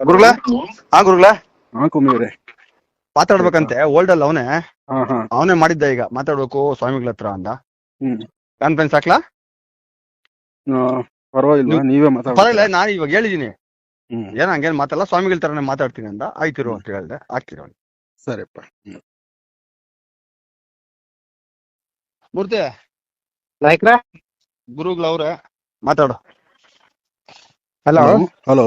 ಗುರುಗಳ ಹಾ ಗುರುಗಳ ಹಾ ಮಾತಾಡ್ಬೇಕಂತೆ ಓಲ್ಡ್ ಅಲ್ಲ ಅವನೇ? ಹಾ ಹಾ. ಅವನೇ ಮಾಡಿದ್ದ ಈಗ ಮಾತಾಡ್ಬೇಕು ಸ್ವಾಮಿಗಳ ಹತ್ರ ಅಂತ. ಹ್ಮ್. ಕಾನ್ಫರೆನ್ಸ್ ಹಾಕ್ಲಾ? ಆ, ಪರವಾಗಿಲ್ವಾ ನೀವೇ ಪರವಾಗಿಲ್ಲ ನಾನು ಇವಾಗ ಹೇಳಿದೀನಿ. ಹ್ಮ್. ಏನ್ ಹಂಗೇನ್ ಮಾತಲ್ಲ ಸ್ವಾಮಿಗಳ ತರನೇ ಮಾತಾಡ್ತೀನಿ ಅಂತ. ಆಯ್ತಿರು ಅಂತ ಹೇಳ್ದೆ ಹಾಕ್ತಿರೋ ಸರಿಪ್ಪ. ಹ್ಮ್. ಮೂರ್ತಿ? ನಾಯ್ಕ್ರ? ಗುರುಗಳವ್ರೆ ಮಾತಾಡು. ಹಲೋ ಹಲೋ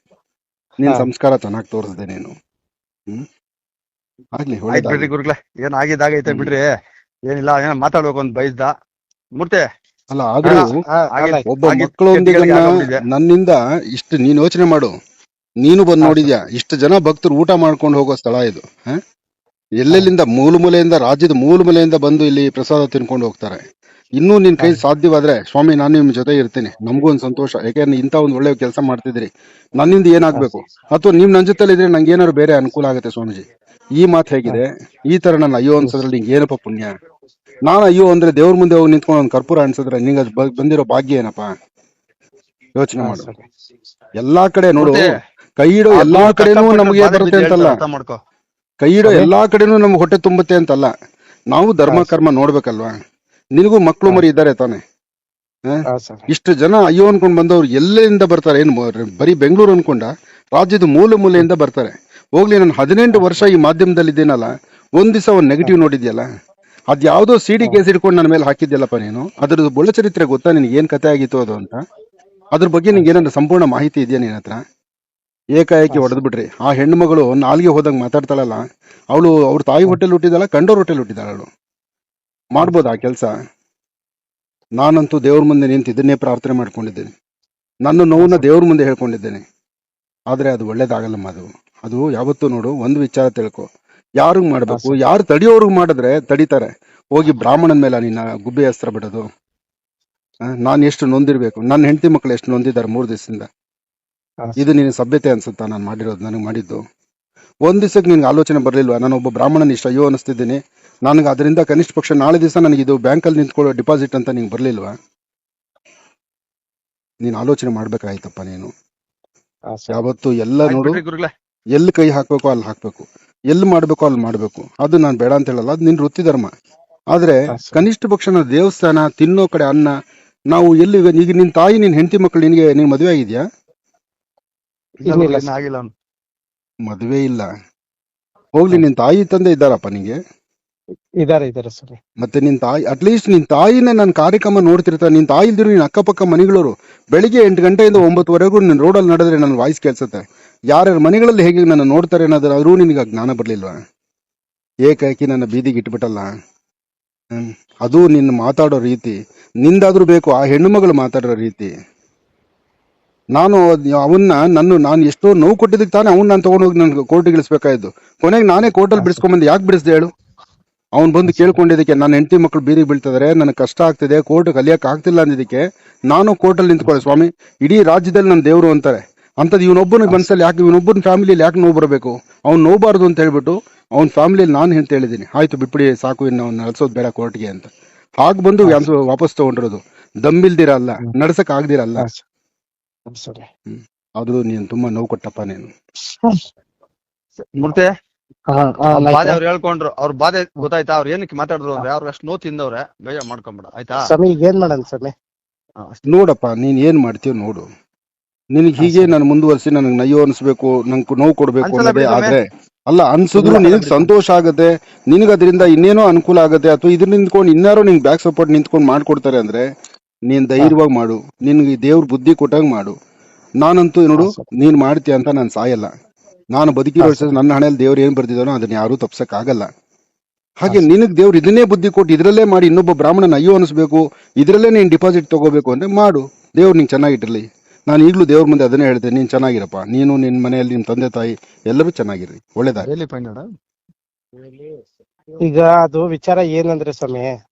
ನೀನ್ ಸಂಸ್ಕಾರ ಚೆನ್ನಾಗಿ ತೋರಿಸಿದೆ ನೀನು. ಹ್ಮ್? ಆಗ್ಲಿ ಆಯ್ತು ಬಿಡ್ರಿ ಗುರುಗಳೇ ಏನ್ ಆಗಿದ್ದಾಗೈತೆ. ಬಿಡ್ರಿ. ಏನಿಲ್ಲ ಏನೋ ಮಾತಾಡ್ಬೇಕು ಅಂತ ಬಯಸ್ದ ಮೂರ್ತೆ. ಅಲ್ಲ ಆದ್ರೂ ಒಬ್ಬ ಮಕ್ಕಳೊಂದಿಗೆ ಕೆಟ್ಟಿಗಳಿಗೆ ಆಗೋಗಿದೆ. ನನ್ನಿಂದ ಇಷ್ಟು ನೀನ್ ಯೋಚನೆ ಮಾಡು. ನೀನು ಬಂದ್ ನೋಡಿದ್ಯಾ? ಇಷ್ಟು ಜನ ಭಕ್ತರು ಊಟ ಮಾಡ್ಕೊಂಡು ಹೋಗೋ ಸ್ಥಳ ಇದು ಹ? ಎಲ್ಲೆಲ್ಲಿಂದ ಮೂಲ ಮೂಲೆಯಿಂದ ರಾಜ್ಯದ ಮೂಲ ಮೂಲೆಯಿಂದ ಬಂದು ಇಲ್ಲಿ ಪ್ರಸಾದ ತಿನ್ಕೊಂಡು ಹೋಗ್ತಾರೆ. ಇನ್ನೂ ನಿನ್ ಕೈ ಸಾಧ್ಯವಾದ್ರೆ ಸ್ವಾಮಿ ನಾನು ನಿಮ್ ಜೊತೆ ಇರ್ತೀನಿ. ನಮಗೂ ಒಂದ್ ಸಂತೋಷ. ಯಾಕೆಂದ್ರೆ ಇಂತ ಒಂದ್ ಒಳ್ಳೆ ಕೆಲಸ ಮಾಡ್ತಿದ್ರಿ. ನನ್ನಿಂದ ಏನಾಗ್ಬೇಕು? ಅಥವಾ ನೀವ್ ನನ್ ಜೊತೆ ಇದ್ರೆ ನಂಗೆ ಏನಾದ್ರು ಬೇರೆ ಅನುಕೂಲ ಆಗುತ್ತೆ ಸ್ವಾಮೀಜಿ? ಈ ಮಾತು ಹೇಗಿದೆ. ಈ ತರ ನನ್ನ ಅಯ್ಯೋ ಅನ್ಸೋದ್ರಲ್ಲಿ ನಿಂಗೆ ಏನಪ್ಪ ಪುಣ್ಯ? ನಾನು ಅಯ್ಯೋ ಅಂದ್ರೆ ದೇವ್ರ ಮುಂದೆ ಹೋಗಿ ನಿಂತ್ಕೊಂಡು ಒಂದ್ ಕರ್ಪೂರ ಅನ್ಸಿದ್ರೆ ನಿಂಗೆ ಅದ್ ಬಂದಿರೋ ಭಾಗ್ಯ ಏನಪ್ಪ? ಯೋಚನೆ ಮಾಡು. ಎಲ್ಲಾ ಕಡೆ ನೋಡು. ಕೈ ಇಡೋ ಎಲ್ಲಾ ಕಡೆನೂ ನಮ್ಗೆ ಬರುತ್ತೆ ಅಂತಲ್ಲ? ಕೈ ಇಡೋ ಎಲ್ಲಾ ಕಡೆನೂ ನಮ್ಗೆ ಹೊಟ್ಟೆ ತುಂಬುತ್ತೆ ಅಂತಲ್ಲ? ನಾವು ಧರ್ಮ ಕರ್ಮ ನೋಡ್ಬೇಕಲ್ವಾ? ನಿನಗೂ ಮಕ್ಕಳು ಮರಿ ಇದ್ದಾರೆ ತಾನೆ. ಇಷ್ಟು ಜನ ಅಯ್ಯೋ ಅನ್ಕೊಂಡ್ ಬಂದವ್ರು ಎಲ್ಲೆಯಿಂದ ಬರ್ತಾರೆ? ಏನು ಬರೀ ಬೆಂಗಳೂರು ಅನ್ಕೊಂಡ? ರಾಜ್ಯದ ಮೂಲೆ ಮೂಲೆಯಿಂದ ಬರ್ತಾರೆ. ಹೋಗ್ಲಿ ನಾನು ಹದಿನೆಂಟು ವರ್ಷ ಈ ಮಾಧ್ಯಮದಲ್ಲಿ ಇದ್ದೀನಲ್ಲ ಒಂದ್ ದಿವಸ ಒಂದು ನೆಗೆಟಿವ್ ನೋಡಿದ್ಯಲ್ಲ? ಅದ್ ಯಾವ್ದೋ ಸಿಡಿ ಕೇಸ್ ಇಟ್ಕೊಂಡು ನನ್ನ ಮೇಲೆ ಹಾಕಿದ್ಯಲ್ಲಪ್ಪ ನೀನು? ಅದ್ರದ್ದು ಬೊಳ್ಳ ಚರಿತ್ರೆ ಗೊತ್ತಾ? ನಿನ್ಗೆ ಏನ್ ಕತೆ ಆಗಿತ್ತು ಅದು ಅಂತ? ಅದ್ರ ಬಗ್ಗೆ ನಿಂಗೆ ಏನಾದ್ರು ಸಂಪೂರ್ಣ ಮಾಹಿತಿ ಇದೆಯಾ ನಿನ್ನ ಹತ್ರ? ಏಕಾಏಕಿ ಹಾ, ಬಿಡ್ರಿ ಆ ಹೆಣ್ಣು ಮಗಳು ನಾಲ್ಗೆ ಹೋದಾಗ ಮಾತಾಡ್ತಾಳಲ್ಲ ಅವಳು ಅವ್ರ ತಾಯಿ ಹೋಟೆಲ್ ಹುಟ್ಟಿದಾಳ ಕಂಡೋರ್ ಹೋಟೆಲ್ ಹುಟ್ಟಿದಾಳ ಅವಳು. ಮಾಡ್ಬೋದಾ ಆ ಕೆಲಸ. ನಾನಂತೂ ದೇವ್ರ ಮುಂದೆ ನಿಂತು ಇದನ್ನೇ ಪ್ರಾರ್ಥನೆ ಮಾಡ್ಕೊಂಡಿದ್ದೇನೆ. ನನ್ನ ನೋವನ್ನ ದೇವ್ರ ಮುಂದೆ ಹೇಳ್ಕೊಂಡಿದ್ದೇನೆ. ಆದರೆ ಅದು ಒಳ್ಳೇದಾಗಲ್ಲಮ್ಮ ಅದು. ಅದು ಯಾವತ್ತೂ ನೋಡು ಒಂದು ವಿಚಾರ ತಿಳ್ಕೊ. ಯಾರಿಗ್ ಮಾಡಬೇಕು? ಯಾರು ತಡಿಯೋರ್ಗ್ ಮಾಡಿದ್ರೆ ತಡಿತಾರೆ. ಹೋಗಿ ಬ್ರಾಹ್ಮಣನ ಮೇಲೆ ನಿನ್ನ ಗುಬ್ಬಿ ಅಸ್ತ್ರ ಬಿಡೋದು. ನಾನು ಎಷ್ಟು ನೊಂದಿರಬೇಕು? ನನ್ನ ಹೆಂಡತಿ ಮಕ್ಕಳು ಎಷ್ಟು ನೊಂದಿದ್ದಾರೆ ಮೂರು ದಿವಸದಿಂದ? ಇದು ನಿನ್ನ ಸಭ್ಯತೆ ಅನ್ಸುತ್ತಾ ನಾನು ಮಾಡಿರೋದು ನನಗೆ ಮಾಡಿದ್ದು? ಒಂದ್ ದಿವಸಕ್ಕೆ ನಿನ್ಗೆ ಆಲೋಚನೆ ಬರಲಿಲ್ವಾ? ನಾನು ಒಬ್ಬ ಬ್ರಾಹ್ಮಣನ ಇಷ್ಟ ಅಯ್ಯೋ ಅನಿಸ್ತಿದ್ದೀನಿ. ನನಗೆ ಅದರಿಂದ ಕನಿಷ್ಠ ಪಕ್ಷ ನಾಳೆ ದಿವಸ ನನಗೆ ಇದು ಬ್ಯಾಂಕಲ್ಲಿ ನಿಂತ್ಕೊಳ್ಳೋ ಡಿಪಾಸಿಟ್ ಅಂತ ನಿಂಗೆ ಬರ್ಲಿಲ್ವಾ? ನೀನು ಆಲೋಚನೆ ಮಾಡ್ಬೇಕಾಯ್ತಪ್ಪ ನೀನು. ಯಾವತ್ತು ಎಲ್ಲ ನೋಡು. ಎಲ್ಲಿ ಕೈ ಹಾಕ್ಬೇಕು ಅಲ್ಲಿ ಹಾಕ್ಬೇಕು. ಎಲ್ಲಿ ಮಾಡ್ಬೇಕು ಅಲ್ಲಿ ಮಾಡ್ಬೇಕು. ಅದು ನಾನು ಬೇಡ ಅಂತ ಹೇಳಲ್ಲ ಅದು ನಿನ್ ವೃತ್ತಿ ಧರ್ಮ. ಆದ್ರೆ ಕನಿಷ್ಠ ಪಕ್ಷ ನಾವು ದೇವಸ್ಥಾನ ತಿನ್ನೋ ಕಡೆ ಅನ್ನ ನಾವು ಎಲ್ಲಿ ಈಗ ನಿನ್ ತಾಯಿ ನಿನ್ ಹೆಂಡತಿ ಮಕ್ಕಳು ನಿನಗೆ ನೀನ್ ಮದುವೆ ಆಗಿದ್ಯಾ? ಇಲ್ಲ ಇಲ್ಲ, ಆಗಿಲ್ಲ ಅವ್ನು. ಮದುವೆ ಇಲ್ಲ. ಹೋಗ್ಲಿ ನಿನ್ ತಾಯಿ ತಂದೆ ಇದ್ದಾರಪ್ಪ ನಿಂಗೆ. ಇದಾರೆ ಇದಾರೆ ಸರ್. ಮತ್ತೆ ನಿನ್ ತಾಯಿ ಅಟ್ಲೀಸ್ಟ್ ನಿನ್ ತಾಯಿನ ನನ್ ಕಾರ್ಯಕ್ರಮ ನೋಡ್ತಿರ್ತಾರೆ ನಿನ್ ತಾಯಿ ಇಲ್ದಿರು ನಿನ್ ಅಕ್ಕಪಕ್ಕ ಮನೆಗಳವರು ಬೆಳಿಗ್ಗೆ ಎಂಟು ಗಂಟೆಯಿಂದ ಒಂಬತ್ತುವರೆಗೂ ನಿನ್ ರೋಡಲ್ಲಿ ನಡೆದ್ರೆ ನನ್ನ ವಾಯ್ಸ್ ಕೇಳಿಸುತ್ತೆ. ಯಾರ್ಯಾರ ಮನೆಗಳಲ್ಲಿ ಹೇಗೆ ನನ್ನ ನೋಡ್ತಾರೆ ಅನ್ನೋದ್ರ ಆದ್ರೂ ನಿನಗೆ ಜ್ಞಾನ ಬರ್ಲಿಲ್ವಾ? ಏಕಾಕಿ ನನ್ನ ಬೀದಿಗೆ ಇಟ್ಬಿಟ್ಟಲ್ಲ. ಅದು ನಿನ್ನ ಮಾತಾಡೋ ರೀತಿ. ನಿಂದಾದ್ರೂ ಬೇಕು ಆ ಹೆಣ್ಣು ಮಗಳು ಮಾತಾಡೋ ರೀತಿ. ನಾನು ಅವನ್ನ, ನನ್ನ, ನಾನು ಎಷ್ಟೋ ನೋವು ಕೊಟ್ಟಿದ್ದಕ್ಕೆ ತಾನೇ ಅವನ್ನ ನಾನು ತಗೊಂಡೋಗಿ ನನ್ಗೆ ಕೋರ್ಟಿಗೆ ಇಳಿಸ್ಬೇಕಾಯ್ತು. ಕೊನೆಗೆ ನಾನೇ ಕೋರ್ಟಲ್ಲಿ ಬಿಡಿಸ್ಕೊಂಬಂದು, ಯಾಕೆ ಬಿಡಿಸ್ದೆ ಹೇಳು? ಅವ್ನು ಬಂದು ಕೇಳ್ಕೊಂಡಿದ್ದಕ್ಕೆ ನನ್ನ ಹೆಂಡತಿ ಮಕ್ಕಳು ಬೀದಿಗೆ ಬೀಳ್ತಿದಾರೆ ನನಗೆ ಕಷ್ಟ ಆಗ್ತಿದೆ ಕೋರ್ಟ್ ಕಲಿಯಕ್ಕೆ ಆಗ್ತಿಲ್ಲ ಅಂದಿದ್ದಕ್ಕೆ ನಾನು ಕೋರ್ಟಲ್ಲಿ ನಿಂತ್ಕೊಳ್ಳಿ ಸ್ವಾಮಿ. ಇಡೀ ರಾಜ್ಯದಲ್ಲಿ ನನ್ನ ದೇವರು ಅಂತಾರೆ. ಅಂಥದ್ದು ಇವನೊಬ್ಬನ ಮನಸ್ಸಲ್ಲಿ ಯಾಕೆ ಇವನೊಬ್ಬನ ಫ್ಯಾಮಿಲಿಯಲ್ಲಿ ಯಾಕೆ ನೋವು ಬರಬೇಕು? ಅವ್ನು ನೋಬಾರ್ದು ಅಂತ ಹೇಳ್ಬಿಟ್ಟು ಅವ್ನ ಫ್ಯಾಮಿಲಿಯಲ್ಲಿ ನಾನು ಅಂತ ಹೇಳಿದ್ದೀನಿ. ಆಯ್ತು ಬಿಟ್ಬಿಡಿ ಸಾಕು ಇನ್ನು ಅವ್ನು ನಡೆಸೋದು ಬೇಡ ಕೋರ್ಟ್ಗೆ ಅಂತ. ಹಾಗೆ ಬಂದು ವಾಪಸ್ ತಗೊಂಡಿರೋದು. ದಮ್ಮಿಲ್ದಿರಲ್ಲ ನಡ್ಸಕ್ ಆಗ್ದಿರಲ್ಲ. ಆದ್ರೂ ನೀನು ತುಂಬಾ ನೋವು ಕೊಟ್ಟಪ್ಪ ನೀನು. ಅವ್ರ ನಾಯ್ಕ್ರ. ಬಾಧೆ ಅವ್ರು ಹೇಳ್ಕೊಂಡ್ರು. ಅವ್ರ ಬಾಧೆ ಗೊತ್ತಾಯ್ತಾ? ಅವ್ರು ಏನಕ್ಕೆ ಮಾತಾಡಿದ್ರು ಅಂದ್ರೆ ಅವ್ರು ಅಷ್ಟು ನೋವು ತಿಂದವ್ರೆ. ಬೇಜಾರ್ ಮಾಡ್ಕೊಂಬಿಡ. ಆಯ್ತಾ? ಸ್ವಾಮಿ ಈಗ ಏನ್ ಮಾಡೋಣ ಸ್ವಾಮಿ? ನೋಡಪ್ಪ ನೀನ್ ಏನ್ ಮಾಡ್ತೀಯ ನೋಡು. ನಿನಗೆ ಹೀಗೆ ನಾನು ಮುಂದುವರಿಸಿ ನನಗೆ ನಯ್ಯೋ ಅನ್ಸ್ಬೇಕು ನಂಗೆ ನೋವು ಕೊಡ್ಬೇಕು ಅನ್ಸಲ್ಲ ಅನ್ನೋದೇ ಬಿಡು ಆದ್ರೆ ಅಲ್ಲ ಅನ್ಸಿದ್ರು ನಿನಗೆ ಸಂತೋಷ ಆಗತ್ತೆ ನಿನಗೆ ಅದರಿಂದ ಇನ್ನೇನೋ ಅನುಕೂಲ ಆಗತ್ತೆ ಅಥವಾ ಇದ್ರ ನಿಂತ್ಕೊಂಡು ಇನ್ನಾರು ನಿಂಗೆ ಬ್ಯಾಕ್ ಸಪೋರ್ಟ್ ನಿಂತ್ಕೊಂಡು ಮಾಡ್ಕೊಡ್ತಾರೆ ಅಂದ್ರೆ ನೀನ್ ಧೈರ್ಯವಾಗಿ ಮಾಡು. ನಿನ್ಗೆ ದೇವ್ರ ಬುದ್ಧಿ ಕೊಟ್ಟಂಗೆ ಮಾಡು. ನಾನಂತೂ ನೋಡು. ನೀನ್ ಮಾಡ್ತೀಯ ಅಂತ ನಾನು ಸಾಯಲ್ಲ. ನಾನು ಬದುಕಿರೋ ನನ್ನ ಹಣೆಯಲ್ಲಿ ದೇವ್ರು ಏನ್ ಬರ್ದಿದಾನೋ ಅದನ್ನ ಯಾರು ತಪ್ಸಕ್ ಆಗಲ್ಲ ಹಾಗೆ ನಿನಗೆ ದೇವ್ರು ಇದನ್ನೇ ಬುದ್ಧಿ ಕೊಟ್ಟು ಇದ್ರಲ್ಲೇ ಮಾಡಿ ಇನ್ನೊಬ್ಬ ಬ್ರಾಹ್ಮಣನ ಅಯ್ಯೋ ಅನಿಸ್ಬೇಕು ಇದ್ರಲ್ಲೇ ನೀನ್ ಡಿಪಾಸಿಟ್ ತಗೋಬೇಕು ಅಂದ್ರೆ ಮಾಡು. ದೇವ್ರು ನಿಂಗೆ ಚೆನ್ನಾಗಿರ್ಲಿ ನಾನು ಈಗಲೂ ದೇವ್ರ ಮುಂದೆ ಅದನ್ನೇ ಹೇಳ್ತೇನೆ ನೀನ್ ಚೆನ್ನಾಗಿರಪ್ಪ. ನೀನು ನಿನ್ ಮನೆಯಲ್ಲಿ ನಿಮ್ ತಂದೆ ತಾಯಿ ಎಲ್ಲರೂ ಚೆನ್ನಾಗಿರ್ರಿ. ಒಳ್ಳೇದಾಗ ಈಗ ಅದು ವಿಚಾರ ಏನಂದ್ರೆ ಸ್ವಾಮಿ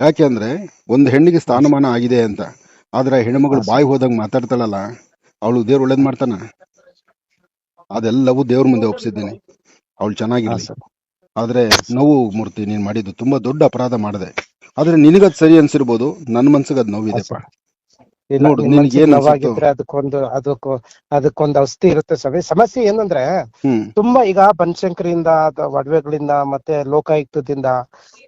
ಯಾಕೆ ಅಂದ್ರೆ ಒಂದು ಹೆಣ್ಣಿಗೆ ಸ್ಥಾನಮಾನ ಆಗಿದೆ ಅಂತ. ಆದ್ರೆ ಹೆಣ್ಮಗಳು ಬಾಯಿ ಹೋದಂಗ್ ಮಾತಾಡ್ತಾಳಲ್ಲ ಅವಳು ದೇವ್ರು ಒಳ್ಳೇದ್ ಮಾಡ್ತಾನ? ಅದೆಲ್ಲವೂ ದೇವ್ರ ಮುಂದೆ ಒಪ್ಸಿದ್ದೀನಿ. ಅವಳು ಚೆನ್ನಾಗಿಲ್ಲ ಆದ್ರೆ ನೋವು ಮೂರ್ತಿ ನೀನ್ ಮಾಡಿದ್ದು ತುಂಬಾ ದೊಡ್ಡ ಅಪರಾಧ ಮಾಡಿದೆ. ಆದ್ರೆ ನಿನಗದ್ ಸರಿ ಅನ್ಸಿರ್ಬೋದು ನನ್ ಮನ್ಸಿಗೆ ಅದ್ ನೋವಿದೆ ನೋಡು, ನಿನ್ಗೆ ಏನ್? ನೋವಾಗಿದ್ರೆ ಅದಕ್ಕೊಂದು ಅದಕ್ಕೂ ಅದಕ್ಕೊಂದು ಔಷಧಿ ಇರುತ್ತೆ ಸ್ವಾಮಿ ಸಮಸ್ಯೆ ಏನಂದ್ರೆ ಹ್ಮ್. ತುಂಬಾ ಈಗ ಬನಶಂಕರಿಯಿಂದ ಅದ- ಒಡವೆಗಳಿಂದ ಮತ್ತೆ ಲೋಕಾಯುಕ್ತದಿಂದ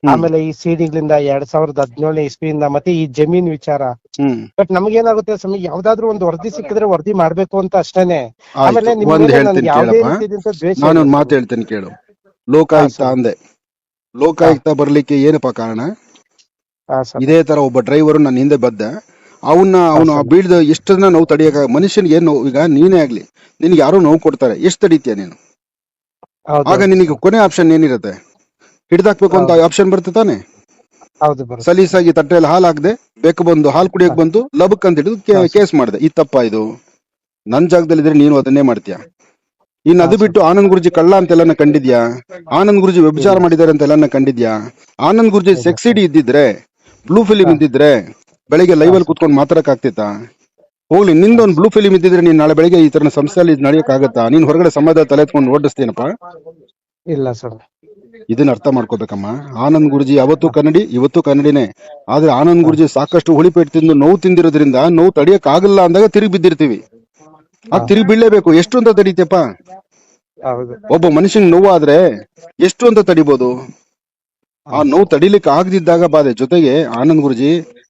ಆಮೇಲೆ ಈ ಸಿಡಿಗಳಿಂದ ಎರಡ್ ಸಾವಿರದ ಹದಿನೇಳನೇ ಇಸ್ವಿಯಿಂದ ಮತ್ತೆ ಈ ಜಮೀನ್ ವಿಚಾರ. ಹ್ಮ್. ಬಟ್ ನಮ್ಗೇನಾಗುತ್ತೆ ಸ್ವಾಮಿ ಯಾವ್ದಾದ್ರು ಒಂದು ವರದಿ ಸಿಕ್ಕಿದ್ರೆ ವರದಿ ಮಾಡ್ಬೇಕು ಅಂತ ಅಷ್ಟೇನೆ. ಆಮೇಲೆ ಆಯ್ತು ನಿಮ್ ಒಂದ್ ಮೇಲೆ ಹೇಳ್ತೀನಿ ನನ್ಗೆ ಯಾವುದೇ ಕೇಳಪ್ಪ. ರೀತಿಯಿಂದ ದ್ವೇಷ ನಾನು ಇಲ್ಲ ಒಂದ್ ಸ್ವಾಮಿ. ಮಾತು ಹೇಳ್ತೇನೆ ಕೇಳು. ಲೋಕಾಯುಕ್ತ ಹಾ, ಅಂದೆ. ಲೋಕಾಯುಕ್ತ ಬರ್ಲಿಕ್ಕೆ ಏನಪ್ಪಾ ಕಾರಣ? ಹಾ. ಇದೇ ತರ ಒಬ್ಬ ಡ್ರೈವರ್ ನನ್ನ ಹಿಂದೆ ಬದ್ದ ಅವನ್ನ ಅವನು. ಬೀಳ್ದ ಎಷ್ಟನ್ನ ನೋವು ತಡಿಯಕ ಮನುಷ್ಯನಿಗೆ ಏನ್ ನೋವು? ಈಗ ನೀನೇ ಆಗ್ಲಿ ನಿನ್ಗೆ ಯಾರೋ ನೋವು ಕೊಡ್ತಾರೆ ಎಷ್ಟು ತಡಿತೀಯ ನೀನು? ಆಗ ನಿನಗೆ ಕೊನೆ ಆಪ್ಷನ್ ಏನಿರುತ್ತೆ? ಹಿಡ್ದಾಕ್ಬೇಕು ಅಂತ ಆಪ್ಷನ್ ಬರುತ್ತೆ ತಾನೆ? ಸಲೀಸಾಗಿ ತಟ್ಟೆಯಲ್ಲಿ ಹಾಲು ಹಾಕ್ದೆ ಬೇಕು ಬಂದು ಹಾಲು ಕುಡಿಯಕ್ ಬಂದು ಲಬಕ್ ಅಂತ ಹಿಡಿದು ಕೇಸ್ ಮಾಡಿದೆ. ಈ ತಪ್ಪ ಇದು. ನನ್ ಜಾಗದಲ್ಲಿ ಇದ್ರೆ ನೀನು ಅದನ್ನೇ ಮಾಡ್ತೀಯ? ಇನ್ನು ಅದು ಬಿಟ್ಟು ಆನಂದ್ ಗುರುಜಿ ಕಳ್ಳ ಅಂತೆಲ್ಲ ಕಂಡಿದ್ಯಾ? ಆನಂದ್ ಗುರುಜಿ ವ್ಯಭಿಚಾರ ಮಾಡಿದ್ದಾರೆ ಅಂತೆಲ್ಲ ಕಂಡಿದ್ಯಾ? ಆನಂದ್ ಗುರುಜಿ. ಸೆಕ್ಸಿಡಿ ಇದ್ದಿದ್ರೆ ಬ್ಲೂ ಫಿಲಿಮ್. ಇದ್ದಿದ್ರೆ ಬೆಳಿಗ್ಗೆ ಲೈವ್ ಅಲ್ಲಿ ಹಾ, ಕುತ್ಕೊಂಡು ಮಾತಾಡಕ್ ಆಗ್ತಿತ್ತಾ? ಹೋಗ್ಲಿ ನಿಂದೊಂದು ಬ್ಲೂ ಫಿಲಿಮ್ ಇದ್ದಿದ್ರೆ ನೀನ್ ನಾಳೆ ಬೆಳಿಗ್ಗೆ ಈ ತರ ಸಂಸ್ಥೆಯಲ್ಲಿ ನಡೆಯಕ್ ಆಗತ್ತಾ ನೀನ್ ಹೊರಗಡೆ ಸಮಾಜ ತಲೆ ಎತ್ಕೊಂಡು ಓಡಿಸ್ತೀನಪ್ಪ? ಇಲ್ಲ ಸರ್. ಇದನ್ನ ಅರ್ಥ ಮಾಡ್ಕೋಬೇಕಮ್ಮ. ಆನಂದ್ ಗುರುಜಿ ಅವತ್ತು ಕನ್ನಡಿ ಇವತ್ತು ಕನ್ನಡಿನೇ. ಆದ್ರೆ ಆನಂದ್ ಗುರುಜಿ ಸಾಕಷ್ಟು ಹುಳಿಪೇಟ್ ತಿಂದು ನೋವು ತಿಂದಿರೋದ್ರಿಂದ ನೋವು ತಡಿಯಕ್ ಆಗಲ್ಲ ಅಂದಾಗ ತಿರುಗಿ ಬಿದ್ದಿರ್ತೀವಿ. ಆ ತಿರುಗಿ ಬೀಳ್ಲೇಬೇಕು. ಎಷ್ಟು ಅಂತ ತಡೀತಪ್ಪ ಒಬ್ಬ ಮನುಷ್ಯನ್ ನೋವು ಆದ್ರೆ ಎಷ್ಟು ಅಂತ ತಡಿಬೋದು? ಆ ನೋವು ತಡಿಲಿಕ್ಕೆ ಆಗದಿದ್ದಾಗ ಬಾಧೆ. ಜೊತೆಗೆ ಆನಂದ್ ಗುರುಜಿ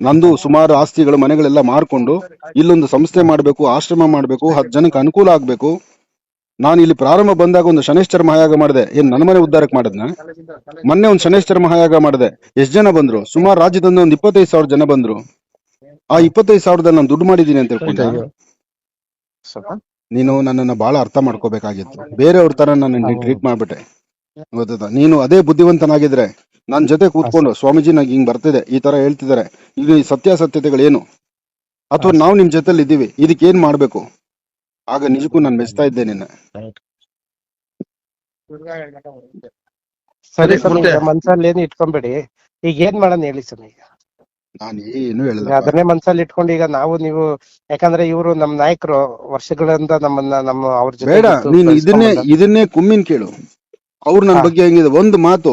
ನಂದು ಸುಮಾರು ಆಸ್ತಿಗಳು ಮನೆಗಳೆಲ್ಲ ಮಾರ್ಕೊಂಡು ಇಲ್ಲೊಂದು ಸಂಸ್ಥೆ ಮಾಡಬೇಕು ಆಶ್ರಮ ಮಾಡಬೇಕು ಹತ್ತು ಜನಕ್ಕೆ ಅನುಕೂಲ ಆಗಬೇಕು. ನಾನು ಇಲ್ಲಿ ಪ್ರಾರಂಭ ಬಂದಾಗ ಒಂದು ಶನೇಶ್ವರ ಮಹಾಯಾಗ ಮಾಡಿದೆ. ಏನ್ ನನ್ನ ಮನೆ ಉದ್ಧಾರಕ್ಕೆ ಮಾಡಿದ್ನ? ಮೊನ್ನೆ ಒಂದು ಶನೇಶ್ವರ ಮಹಾಯಾಗ ಮಾಡಿದೆ. ಎಷ್ಟು ಜನ ಬಂದ್ರು? ಸುಮಾರು ರಾಜ್ಯದಿಂದ ಒಂದು ಇಪ್ಪತ್ತೈದು ಸಾವಿರ ಜನ ಬಂದ್ರು. ಆ ಇಪ್ಪತ್ತೈದು ಸಾವಿರದಲ್ಲಿ ನಾನು ದುಡ್ಡು ಮಾಡಿದೀನಿ ಅಂತ ಹೇಳ್ಕೊಂಡ. ನೀನು ನನ್ನನ್ನ ಬಹಳ ಅರ್ಥ ಮಾಡ್ಕೋಬೇಕಾಗಿತ್ತು. ಬೇರೆಯವ್ರ ತರ ನನ್ನ. ಟ್ರೀಟ್ ಮಾಡ್ಬಿಟ್ಟೆ. ಗೊತ್ತಾ ನೀನು ಅದೇ ಬುದ್ಧಿವಂತನಾಗಿದ್ರೆ ನನ್ ಜೊತೆ ಕೂತ್ಕೊಂಡು ಸ್ವಾಮೀಜಿ ನಂಗೆ ಹಿಂಗ್ ಬರ್ತಿದೆ ಈ ತರ ಹೇಳ್ತಿದ್ದಾರೆ. ಇದು ಈ ಸತ್ಯಾಸತ್ಯತೆಗಳೇನು? ಅಥವಾ ನಾವು ನಿಮ್ ಜೊತೆಲಿ ಇದ್ದೀವಿ ಇದಕ್ಕೆ ಏನ್ ಮಾಡ್ಬೇಕು? ಆಗ ನಿಜಕ್ಕೂ ನಾನು ಮೆಚ್ತಾ ಇದ್ದೆ ನಿನ್ನ. ಸರಿ ಮನ್ಸಲ್ಲಿ ಏನು ಇಟ್ಕೊಂಬೇಡಿ. ಈಗ ಏನ್ ಮಾಡೋಣ ಹೇಳಿ ಸರ್ ಈಗ ನಾನು ಏನು ಹೇಳಿಲ್ಲ. ಅದನ್ನೇ ಮನ್ಸಲ್ಲಿ ಇಟ್ಕೊಂಡು ಈಗ ನಾವು ನೀವು ಯಾಕಂದ್ರೆ ಇವರು ನಮ್ ನಾಯಕರು ವರ್ಷಗಳಿಂದ ನಮ್ಮನ್ನ ನಮ್ಮ ಅವ್ರ ಜೊತೆ ಬೇಡ ನೀನು ಇದನ್ನೇ ಇದನ್ನೇ ಕುಮ್ಮಿನ್ ಕೇಳು. ಅವ್ರು ನನ್ನ ಬಗ್ಗೆ ಹೆಂಗಿದೆ? ಒಂದು ಮಾತು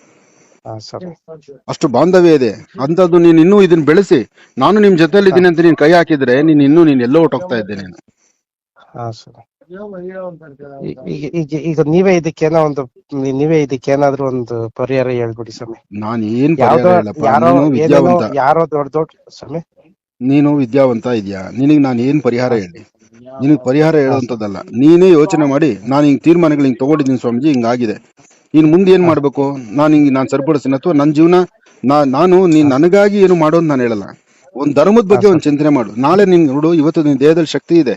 ಹಾ ಸರ್. ಅಷ್ಟು ಬಾಂಧವ್ಯ ಇದೆ. ಅಂತದ್ದು ನೀನ್ ಇನ್ನೂ ಇದನ್ನ ಬೆಳೆಸಿ. ನಾನು ನಿಮ್ ಜೊತೆಲಿ ಇದ್ದೀನಿ ಅಂತ ನೀನ್ ಕೈ ಹಾಕಿದ್ರೆ ನೀನ್ ಇನ್ನೂ ನೀನ್ ಎಲ್ಲೋ ಹೊಟ್ಟೋಗ್ತಾ ಇದ್ದೆ ನೀನು. ಹಾ ಸರ್. ಈ- ಈಗ ಈಗ ಈಗ ನೀವೇ ಇದಕ್ಕೇನೋ ಒಂದು ನೀವೇ ಇದಕ್ಕೇನಾದ್ರೂ ಒಂದು ಪರಿಹಾರ ಹೇಳ್ಬಿಡಿ ಸ್ವಾಮಿ. ನಾನ್ ಏನ್ ಯಾವ್ದೋ ಪರಿಹಾರ ಹೇಳಪ್ಪ? ಯಾರೋ ನೀನು ಏನೇನೋ ವಿದ್ಯಾವಂತ. ಯಾರೋ ದೊಡ್ಡ ದೊಡ್ಡ ಸ್ವಾಮಿ. ನೀನು ವಿದ್ಯಾವಂತ ಇದೆಯಾ? ನಿನಗ್ ನಾನು ಏನ್ ಪರಿಹಾರ ಹೇಳಿ? ನಿನಗ್ ಪರಿಹಾರ ಹೇಳುವಂತದ್ದಲ್ಲ ನೀನೇ ಯೋಚನೆ ಮಾಡಿ. ನಾನು ಹಿಂಗ್ ತೀರ್ಮಾನಗಳು ಹಿಂಗ್ ತಗೊಂಡಿದ್ದೀನಿ ಸ್ವಾಮೀಜಿ ಹಿಂಗಾಗಿದೆ ಇನ್ ಮುಂದೆ ಏನ್ ಮಾಡ್ಬೇಕು? ನಾನು ಹಿಂಗೆ ನಾನ್ ಸರಿಪಡಿಸ್ತೀನಿ ಅಥವಾ ನನ್ನ ಜೀವನ ನಾ ನಾನು ನೀನ್ ನನಗಾಗಿ ಏನು ಮಾಡೋ ಅಂತ ನಾನು ಹೇಳಲ್ಲ. ಒಂದ್ ಧರ್ಮದ ಬಗ್ಗೆ ಒಂದ್ ಚಿಂತನೆ ಮಾಡು. ನಾಳೆ ನಿನ್ ನೋಡು ಇವತ್ತು ನಿನ್ ದೇಹದಲ್ಲಿ ಶಕ್ತಿ ಇದೆ.